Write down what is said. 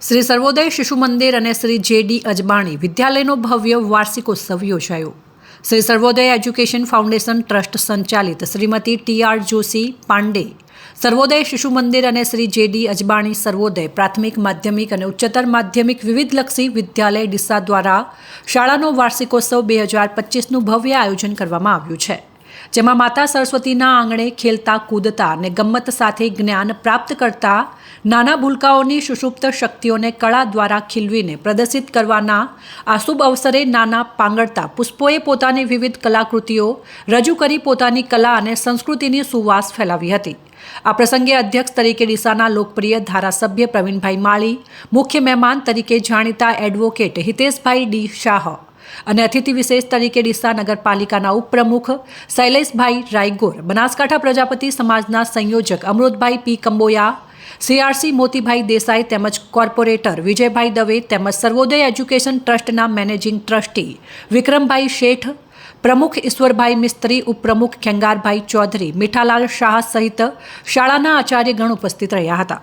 શ્રી સર્વોદય શિશુ મંદિર અને શ્રી જેડી અજબાણી વિદ્યાલયનો ભવ્ય વાર્ષિકોત્સવ યોજાયો. Shri Sarvoday education foundation trust સંચાલિત શ્રીમતી ટી આર જોશી પાંડે, સર્વોદય શિશુ મંદિર અને શ્રી જેડી અજબાણી સર્વોદય પ્રાથમિક, માધ્યમિક અને ઉચ્ચતર માધ્યમિક વિવિધલક્ષી વિદ્યાલય ડીસા દ્વારા શાળાનો વાર્ષિકોત્સવ બે હજાર પચીસનું ભવ્ય આયોજન કરવામાં આવ્યું છે. જેમાં માતા સરસ્વતીના આંગણે ખેલતા, કૂદતા અને ગમ્મત સાથે જ્ઞાન પ્રાપ્ત કરતા નાના ભૂલકાઓની સુષુપ્ત શક્તિઓને કળા દ્વારા ખીલવીને પ્રદર્શિત કરવાના આ શુભ અવસરે નાના પાંગળતા પુષ્પોએ પોતાની વિવિધ કલાકૃતિઓ રજૂ કરી પોતાની કલા અને સંસ્કૃતિની સુવાસ ફેલાવી હતી. આ પ્રસંગે અધ્યક્ષ તરીકે ડીસાના લોકપ્રિય ધારાસભ્ય પ્રવીણભાઈ માળી, મુખ્ય મહેમાન તરીકે જાણીતા એડવોકેટ હિતેશભાઈ ડી શાહ અને અતિથિ વિશેષ તરીકે ડીસા નગરપાલિકાના ઉપપ્રમુખ શૈલેષભાઈ રાયગોર, બનાસકાંઠા પ્રજાપતિ સમાજના સંયોજક અમૃતભાઈ પી કંબોયા, સીઆરસી મોતીભાઈ દેસાઈ તેમજ કોર્પોરેટર વિજયભાઈ દવે તેમજ સર્વોદય એજ્યુકેશન ટ્રસ્ટના મેનેજિંગ ટ્રસ્ટી વિક્રમભાઈ શેઠ, પ્રમુખ ઈશ્વરભાઈ મિસ્ત્રી, ઉપપ્રમુખ ખેંગારભાઈ ચૌધરી, મીઠાલાલ શાહ સહિત શાળાના આચાર્યગણ ઉપસ્થિત રહ્યા હતા.